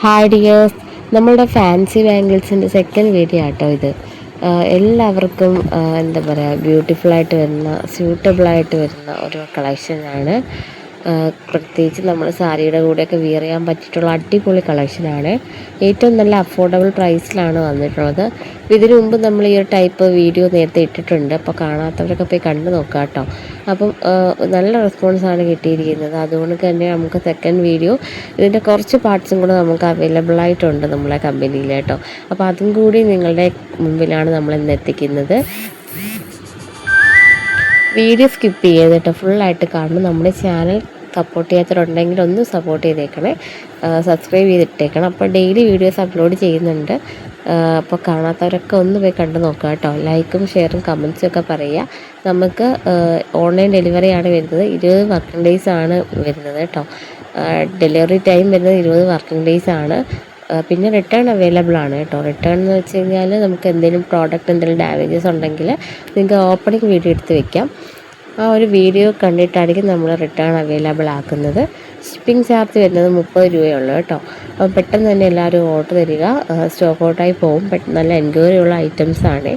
Hi dears നമ്മളുടെ fancy ബാംഗിൾസിന്റെ second video ആട്ടോ ഇത്. എല്ലാവർക്കും എന്താ പറയുക ബ്യൂട്ടിഫുള്ളായിട്ട് വരുന്ന സ്യൂട്ടബിളായിട്ട് വരുന്ന ഒരു കളക്ഷനാണ് പ്രത്യേകിച്ച് നമ്മൾ സാരിയുടെ കൂടെയൊക്കെ വിയർ ചെയ്യാൻ പറ്റിയിട്ടുള്ള അടിപൊളി കളക്ഷനാണ് ഏറ്റവും നല്ല അഫോർഡബിൾ പ്രൈസിലാണ് വന്നിട്ടുള്ളത്. ഇതിനു മുമ്പ് നമ്മൾ ഈ ഒരു ടൈപ്പ് വീഡിയോ നേരത്തെ ഇട്ടിട്ടുണ്ട്. അപ്പോൾ കാണാത്തവരൊക്കെ പോയി കണ്ടു നോക്കാം കേട്ടോ അപ്പം നല്ല റെസ്പോൺസാണ് കിട്ടിയിരിക്കുന്നത്. അതുകൊണ്ട് തന്നെ നമുക്ക് സെക്കൻഡ് വീഡിയോ ഇതിന്റെ കുറച്ച് പാർട്സും കൂടെ നമുക്ക് അവൈലബിൾ ആയിട്ടുണ്ട് നമ്മളെ കമ്പനിയിൽ കേട്ടോ അപ്പോൾ അതും കൂടി നിങ്ങളുടെ മുമ്പിലാണ് നമ്മൾ ഇന്ന് എത്തിക്കുന്നത്. വീഡിയോ സ്കിപ്പ് ചെയ്തിട്ട് ഫുള്ളായിട്ട് കാണണം. നമ്മുടെ ചാനൽ സപ്പോർട്ട് ചെയ്യാത്തവരുണ്ടെങ്കിൽ ഒന്ന് സപ്പോർട്ട് ചെയ്തേക്കണേ. സബ്സ്ക്രൈബ് ചെയ്തിട്ടേക്കണം. അപ്പോൾ ഡെയിലി വീഡിയോസ് അപ്ലോഡ് ചെയ്യുന്നുണ്ട്. അപ്പോൾ കാണാത്തവരൊക്കെ ഒന്ന് പോയി കണ്ടു നോക്കുക കേട്ടോ. ലൈക്കും ഷെയറും കമൻസും ഒക്കെ പറയുക. നമുക്ക് ഓൺലൈൻ ഡെലിവറി ആണ് വരുന്നത്. ഇരുപത് വർക്കിംഗ് ഡേയ്സ് ആണ് വരുന്നത് കേട്ടോ. ഡെലിവറി ടൈം വരുന്നത് ഇരുപത് വർക്കിംഗ് ഡേയ്സ് ആണ്. പിന്നെ റിട്ടേൺ അവൈലബിൾ ആണ് കേട്ടോ. റിട്ടേൺ എന്ന് വെച്ച് കഴിഞ്ഞാൽ നമുക്ക് എന്തെങ്കിലും പ്രോഡക്റ്റ് എന്തെങ്കിലും ഡാമേജസ് ഉണ്ടെങ്കിൽ നിങ്ങൾക്ക് ഓപ്പണിംഗ് വീഡിയോ എടുത്ത് വെക്കാം. ആ ഒരു വീഡിയോ കണ്ടിട്ടായിരിക്കും നമ്മൾ റിട്ടേൺ അവൈലബിൾ ആക്കുന്നത്. ഷിപ്പിംഗ് ചാർജ് വരുന്നത് മുപ്പത് രൂപയുള്ളൂ കേട്ടോ. അപ്പോൾ പെട്ടെന്ന് തന്നെ എല്ലാവരും ഓർഡർ തരിക. സ്റ്റോക്ക് ഔട്ടായി പോകും. നല്ല എൻക്വയറി ഉള്ള ഐറ്റംസ് ആണ്.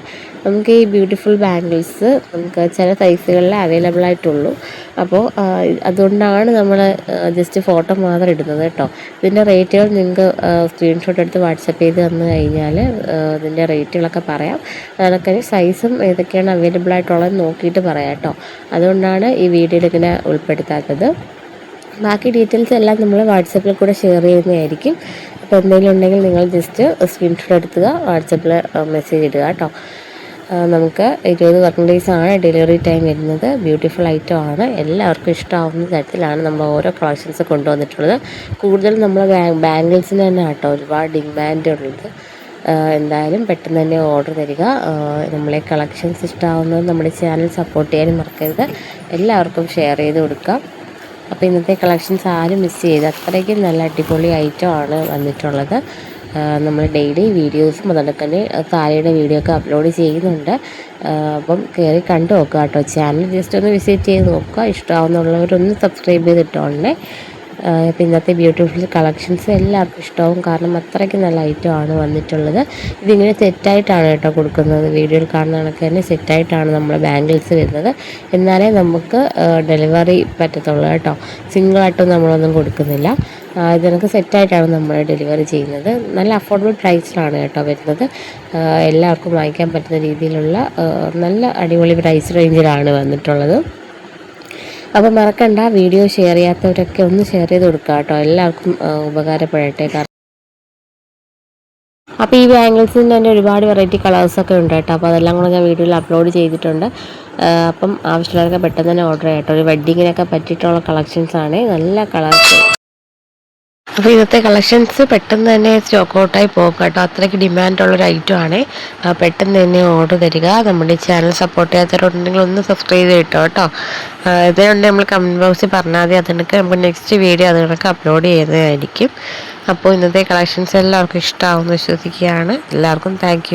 നമുക്ക് ഈ ബ്യൂട്ടിഫുൾ ബാംഗിൾസ് നമുക്ക് ചില സൈസുകളിൽ അവൈലബിൾ ആയിട്ടുള്ളൂ. അപ്പോൾ അതുകൊണ്ടാണ് നമ്മൾ ജസ്റ്റ് ഫോട്ടോ മാത്രം ഇടുന്നത് കേട്ടോ. ഇതിന്റെ റേറ്റുകൾ നിങ്ങൾക്ക് സ്ക്രീൻഷോട്ട് എടുത്ത് വാട്സപ്പ് ചെയ്ത് തന്നു കഴിഞ്ഞാൽ ഇതിന്റെ റേറ്റുകളൊക്കെ പറയാം. അതൊക്കെ സൈസും ഏതൊക്കെയാണ് അവൈലബിൾ ആയിട്ടുള്ളത് നോക്കിയിട്ട് പറയാം കേട്ടോ. അതുകൊണ്ടാണ് ഈ വീഡിയോയിൽ ഇങ്ങനെ ഉൾപ്പെടുത്താത്തത്. ബാക്കി ഡീറ്റെയിൽസ് എല്ലാം നമ്മൾ വാട്സപ്പിൽ കൂടെ ഷെയർ ചെയ്യുന്നതായിരിക്കും. അപ്പോൾ എന്തെങ്കിലും ഉണ്ടെങ്കിൽ നിങ്ങൾ ജസ്റ്റ് സ്ക്രീൻഷോട്ട് എടുത്തുക വാട്സപ്പിൽ മെസ്സേജ് ഇടുക കേട്ടോ. നമുക്ക് ഇരുപത് വർക്കിംഗ് ഡേയ്സ് ആണ് ഡെലിവറി ടൈം വരുന്നത്. ബ്യൂട്ടിഫുൾ ഐറ്റം ആണ്. എല്ലാവർക്കും ഇഷ്ടമാവുന്ന തരത്തിലാണ് നമ്മൾ ഓരോ കളക്ഷൻസ് കൊണ്ടുവന്നിട്ടുള്ളത്. കൂടുതൽ നമ്മൾ ബാംഗിൾസിന് തന്നെ കേട്ടോ ഒരുപാട് ഡിമാൻഡ് ഉള്ളത് എന്തായാലും പെട്ടെന്ന് തന്നെ ഓർഡർ തരിക. നമ്മളെ കളക്ഷൻസ് ഇഷ്ടമാവുന്നത് നമ്മുടെ ചാനൽ സപ്പോർട്ട് ചെയ്യാനും മറക്കരുത്. എല്ലാവർക്കും ഷെയർ ചെയ്ത് കൊടുക്കാം. അപ്പോൾ ഇന്നത്തെ കളക്ഷൻസ് ആരും മിസ് ചെയ്ത് അത്രയ്ക്കും നല്ല അടിപൊളി ഐറ്റം ആണ് വന്നിട്ടുള്ളത്. നമ്മൾ ഡെയിലി വീഡിയോസും അതുകൊണ്ട് തന്നെ താരയുടെ വീഡിയോ ഒക്കെ അപ്ലോഡ് ചെയ്യുന്നുണ്ട്. അപ്പം കയറി കണ്ടു നോക്കുക കേട്ടോ. ചാനൽ ജസ്റ്റ് ഒന്ന് വിസിറ്റ് ചെയ്ത് നോക്കുക. ഇഷ്ടമാവുന്നുള്ളവരൊന്ന് സബ്സ്ക്രൈബ് ചെയ്തിട്ടുണ്ടേ അപ്പോൾ ഇന്നത്തെ ബ്യൂട്ടിഫുൾ കളക്ഷൻസ് എല്ലാവർക്കും ഇഷ്ടവും. കാരണം അത്രയ്ക്ക് നല്ല ഐറ്റമാണ് വന്നിട്ടുള്ളത്. ഇതിങ്ങനെ സെറ്റായിട്ടാണ് കേട്ടോ കൊടുക്കുന്നത്. വീഡിയോയിൽ കാണുന്ന കണക്ക് തന്നെ സെറ്റായിട്ടാണ് നമ്മൾ ബാംഗിൾസ് വരുന്നത്. എന്നാലേ നമുക്ക് ഡെലിവറി പറ്റത്തുള്ളൂ കേട്ടോ. സിംഗിളായിട്ടും നമ്മളൊന്നും കൊടുക്കുന്നില്ല. ഇതിനൊക്കെ സെറ്റായിട്ടാണ് നമ്മൾ ഡെലിവറി ചെയ്യുന്നത്. നല്ല അഫോർഡബിൾ പ്രൈസിലാണ് കേട്ടോ വരുന്നത്. എല്ലാവർക്കും വാങ്ങിക്കാൻ പറ്റുന്ന രീതിയിലുള്ള നല്ല അടിപൊളി പ്രൈസ് റേഞ്ചിലാണ് വന്നിട്ടുള്ളത്. അപ്പോൾ മറക്കണ്ട വീഡിയോ ഷെയർ ചെയ്യാത്തവരൊക്കെ ഒന്ന് ഷെയർ ചെയ്ത് കൊടുക്കുക കേട്ടോ എല്ലാവർക്കും ഉപകാരപ്പെടട്ടെ. കാരണം അപ്പോൾ ഈ ബാംഗിൾസിന്റെ തന്നെ ഒരുപാട് വെറൈറ്റി കളേഴ്സൊക്കെ ഉണ്ട് കേട്ടോ. അപ്പോൾ അതെല്ലാം കൂടെ ഞാൻ വീഡിയോയിൽ അപ്ലോഡ് ചെയ്തിട്ടുണ്ട്. അപ്പം ആവശ്യമുള്ളവർക്ക് പെട്ടെന്ന് തന്നെ ഓർഡർ ചെയ്യട്ടോ ഒരു വെഡ്ഡിങ്ങിനൊക്കെ പറ്റിയിട്ടുള്ള കളക്ഷൻസാണ് നല്ല കളേഴ്സ് അപ്പോൾ ഇന്നത്തെ കളക്ഷൻസ് പെട്ടെന്ന് തന്നെ സ്റ്റോക്ക് ഔട്ടായി പോകും കേട്ടോ. അത്രയ്ക്ക് ഡിമാൻഡുള്ളൊരു ഐറ്റം ആണ്. പെട്ടെന്ന് തന്നെ ഓർഡർ തരിക. നമ്മുടെ ചാനൽ സപ്പോർട്ട് ചെയ്യാത്തവരുണ്ടെങ്കിൽ ഒന്ന് സബ്സ്ക്രൈബ് ചെയ്തിട്ടോ കേട്ടോ ഇതുകൊണ്ട് നമ്മൾ കമന്റ് ബോക്സിൽ പറഞ്ഞാൽ മതി. അതിനൊക്കെ നമുക്ക് നെക്സ്റ്റ് വീഡിയോ അതിനൊക്കെ അപ്ലോഡ് ചെയ്യുന്നതായിരിക്കും അപ്പോൾ ഇന്നത്തെ കളക്ഷൻസ് എല്ലാവർക്കും ഇഷ്ടമാവുമെന്ന് വിശ്വസിക്കുകയാണ്. എല്ലാവർക്കും താങ്ക്